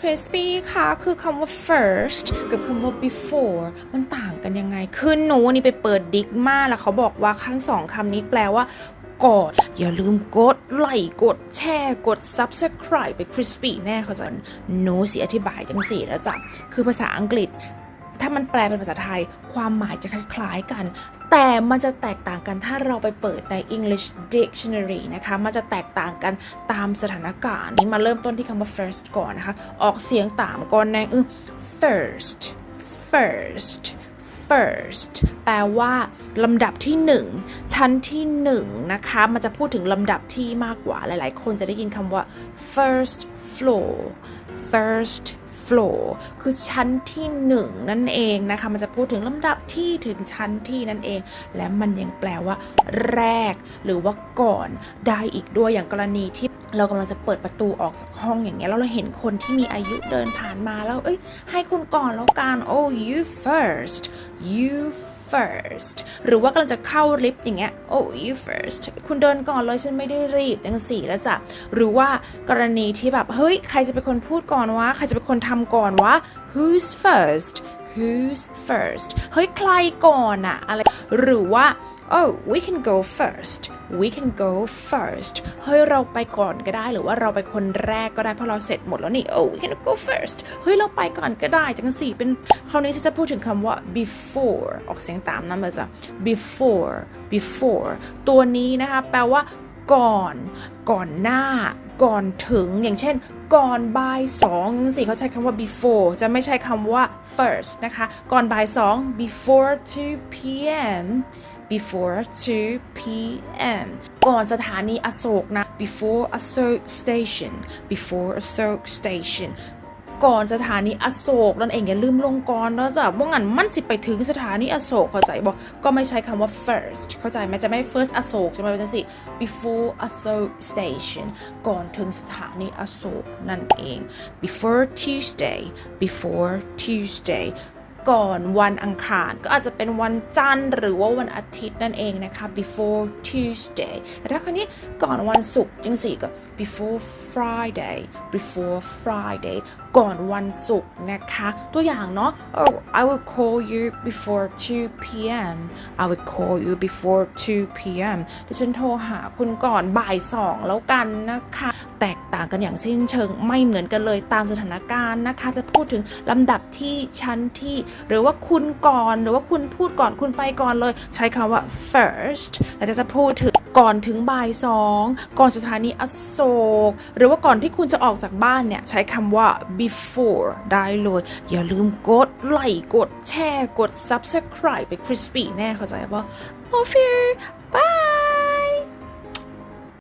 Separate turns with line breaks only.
crispy ค่ะคือคำว่า first กับคำว่า before มันต่างกันยังไง คือหนูนี่ไปเปิดดิกมาแล้วเขาบอกว่าขั้นสองคำนี้แปลว่ากดอย่าลืมกดไลค์กดแชร์กด subscribe ไป crispy แน่เขาจะหนูสิอธิบายจังสีแล้วจ้ะ คือภาษาอังกฤษ ถ้ามันแปลเป็นภาษาไทย ความหมายจะคล้ายๆกัน แต่มันจะแตกต่างกันถ้าเราไปเปิดใน English Dictionary นะคะ มันจะแตกต่างกันตามสถานการณ์ นี้มาเริ่มต้นที่คำว่า first ก่อนนะคะ ออกเสียงตามก่อนแนงอึ first first first แปลว่าลำดับที่หนึ่งชั้นที่หนึ่งนะคะมันจะพูดถึงลำดับที่มากกว่าหลายๆ คนจะได้ยินคำว่า first floor first flow คือชั้นที่หนึ่งนั่นเองนะคะมันจะพูดถึงลำดับที่ถึงชั้นที่นั่นเอง และมันยังแปลว่าแรก หรือว่าก่อนได้อีกด้วยอย่างกรณีที่เรากำลังจะเปิดประตูออกจากห้องอย่างเงี้ยแล้วเราเห็นคนที่มีอายุเดินผ่านมาแล้วเอ้ยให้คุณก่อนแล้วกัน oh you first you first หรือว่ากำลังจะเข้าลิฟต์อย่างเงี้ย oh you first คุณเดินก่อนเลยฉันไม่ได้รีบจังสี่แล้วจ้ะ หรือว่ากรณีที่แบบ เฮ้ย ใครจะเป็นคนพูดก่อนวะ ใครจะเป็นคนทำก่อนวะ who's first who's first เฮ้ย ใครก่อนอะอะไร หรือว่า oh we can go first we can go first เฮ้ย เราไปก่อนก็ได้ หรือว่าเราไปคนแรกก็ได้ เพราะเราเสร็จหมดแล้วนี่ oh we can go first เฮ้ย เราไปก่อนก็ได้ จังสี่เป็นคราวนี้ฉันจะพูดถึงคำว่า before ออกเสียงตามนะมันจะ before before ตัวนี้นะคะ แปลว่า ก่อน ก่อนหน้า ก่อนถึงอย่างเช่น ก่อนบ่ายสองสิเขาใช้คำว่า before จะไม่ใช้คำว่า first นะคะ ก่อนบ่ายสอง before 2 p.m. before 2 p.m. ก่อนสถานีอโศกนะ before Asok station before Asok station ก่อนสถานีอโศกนั่นเองอย่าลืมลงก่อนนะจ๊ะว่างั้นมันสิไปถึงสถานีอโศกเข้าใจบอกก็ไม่ใช้คำว่า first เข้าใจไหมจะไม่ first อโศกจะไม่เป็นจังสิ before Asok station ก่อนถึงสถานีอโศกนั่นเอง before Tuesday before Tuesday ก่อนวันอังคาร ก็อาจจะเป็นวันจันทร์หรือว่าวันอาทิตย์นั่นเองนะคะ before Tuesday แต่ถ้าคราวนี้ก่อนวันศุกร์จังสิก็ before Friday before Friday ก่อนวันศุกร์นะคะ ตัวอย่างเนาะ oh I will call you before 2 p.m. I will call you before 2 p.m. ดิฉันโทรหาคุณก่อนบ่ายสองแล้วกันนะคะ แตกต่างกันอย่างสิ้นเชิงไม่เหมือนกันเลยตามสถานการณ์นะคะ จะพูดถึงลำดับที่ชั้นที่หรือว่าคุณก่อนหรือว่าคุณพูดก่อนคุณไปก่อนเลย ใช้คำว่า first แต่จะจะพูดถึงก่อนถึงบ่ายสองก่อนสถานีอโศก หรือว่าก่อนที่คุณจะออกจากบ้านเนี่ย ใช้คำว่า before ได้เลย อย่าลืมกดไลค์กดแชร์กด subscribe ไป crispy แน่เข้าใจปะ love you bye